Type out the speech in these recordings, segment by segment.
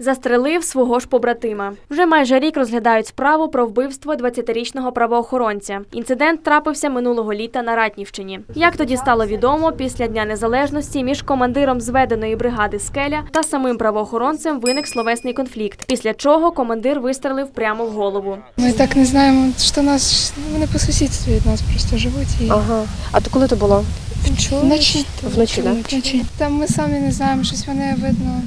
Застрелив свого ж побратима. Вже майже рік розглядають справу про вбивство 20-річного правоохоронця. Інцидент трапився минулого літа на Ратнівщині. Як тоді стало відомо, після Дня Незалежності між командиром зведеної бригади Скеля та самим правоохоронцем виник словесний конфлікт, після чого командир вистрелив прямо в голову. Ми так не знаємо, що нас вони по сусідстві від нас просто живуть і Ага. А то коли то було? вночі. Вночі, да? Вночі. Там ми самі не знаємо, щось вони видно.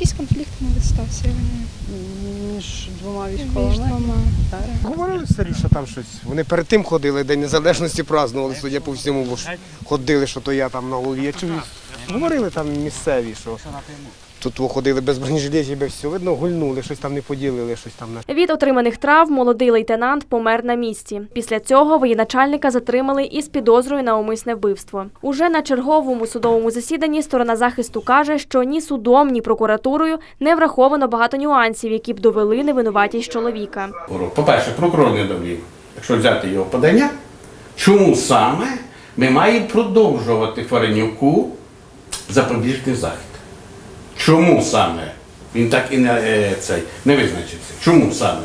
Якийсь конфлікт не стався. Вони між двома між військовими. двома. Так. Говорили старі, що там щось. Вони перед тим ходили, День Незалежності празднували, судя по всьому, бо ж ходили, що то я там на голові. Я чую, говорили там місцеві, що тут ходили без бронежилетів, без всього. Видно, гульнули, щось там не поділили, щось там на Від отриманих травм молодий лейтенант помер на місці. Після цього воєначальника затримали із підозрою на умисне вбивство. Уже на черговому судовому засіданні сторона захисту каже, що ні судом, ні прокуратурою не враховано багато нюансів, які б довели невинуватість чоловіка. По-перше, прокурор не довів, якщо взяти його подання, чому саме ми маємо продовжувати Фаренюку запобіжний захід? Чому саме? Він так і не, е, цей, не визначився. Чому саме?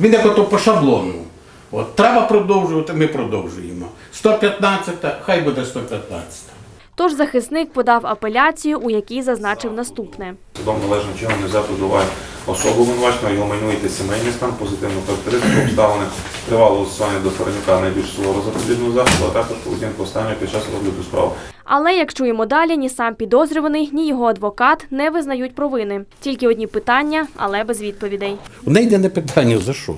Він як ото по шаблону. От, треба продовжувати, ми продовжуємо. 115, хай буде 115. Тож захисник подав апеляцію, у якій зазначив наступне. Судом належним чином не взято до уваги особу обвинуваченого, його майно та сімейний стан, позитивну характеристику обставини, тривалого застосування до Фаренюка найбільш суворого запобіжного заходу, а також поведінку останнього під час розгляду справи. Але як чуємо далі, ні сам підозрюваний, ні його адвокат не визнають провини. Тільки одні питання, але без відповідей. В неї йде не питання за що.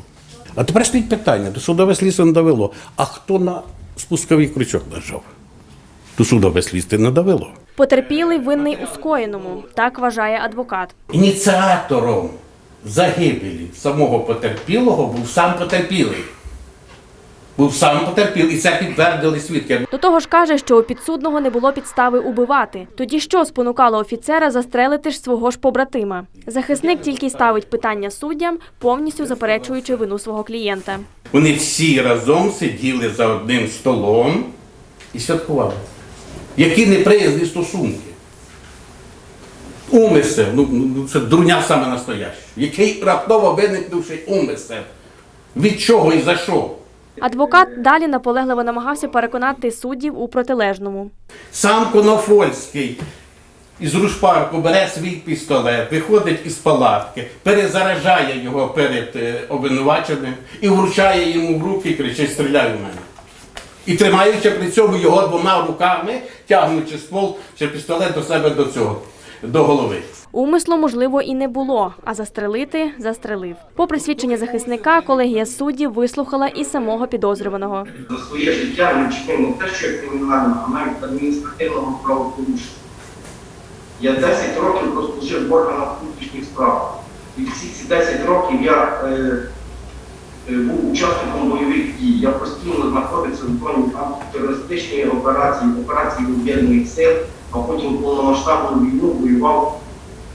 А тепер стоїть питання, до судове слідство не довело. А хто на спусковий крючок нажав? До судове слідство не довело. Потерпілий винний у скоєному, так вважає адвокат. Ініціатором загибелі самого потерпілого був сам потерпілий. Був сам потерпілий, і це підтвердили свідки. До того ж каже, що у підсудного не було підстави убивати. Тоді що спонукало офіцера застрелити ж свого ж побратима? Захисник тільки ставить питання суддям, повністю заперечуючи вину свого клієнта. Вони всі разом сиділи за одним столом і святкували. Які неприязні стосунки. Умисел, ну, ну це дурня саме настояща. Який раптово виникнувши умисел. Від чого і за що? Адвокат далі наполегливо намагався переконати суддів у протилежному. Сам Конофольський із рушпарку бере свій пістолет, виходить із палатки, перезаражає його перед е, обвинуваченим і вручає йому в руки і кричить Стріляй у мене. І тримаючи при цьому його двома руками, тягнучи ствол чи пістолет до себе до цього, до голови. Умислу, можливо, і не було, а застрелити застрелив. Попри свідчення захисника, колегія суддів вислухала і самого підозрюваного. за своє життя не вчинив не те, що кримінального, а навіть адміністративного правопорушення. Я 10 років прослужив в органах внутрішніх справ. І всі ці 10 років я е, е, був учасником бойових дій. Я постійно знаходився в зоні антитерористичної операції, операції об'єднаних сил, а потім повномасштабну війну воював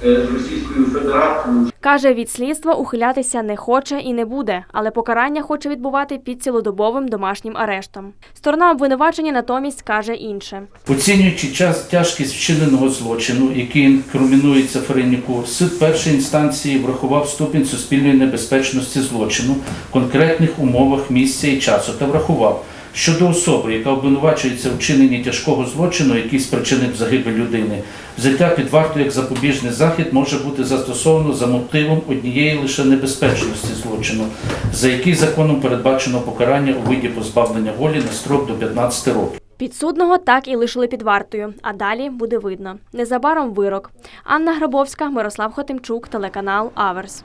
е, з Російською Федерацією. Каже, від слідства ухилятися не хоче і не буде, але покарання хоче відбувати під цілодобовим домашнім арештом. Сторона обвинувачення натомість каже інше. Оцінюючи час тяжкість вчиненого злочину, який інкримінується Ференюку, суд першої інстанції врахував ступінь суспільної небезпечності злочину в конкретних умовах місця і часу та врахував, що до особи, яка обвинувачується у вчиненні тяжкого злочину, який спричинив загибель людини, взяття під варту як запобіжний захід може бути застосовано за мотивом однієї лише небезпечності злочину, за який законом передбачено покарання у виді позбавлення волі на строк до 15 років. Підсудного так і лишили під вартою, а далі буде видно. Незабаром вирок. Анна Грабовська, Мирослав Хотимчук, телеканал Аверс.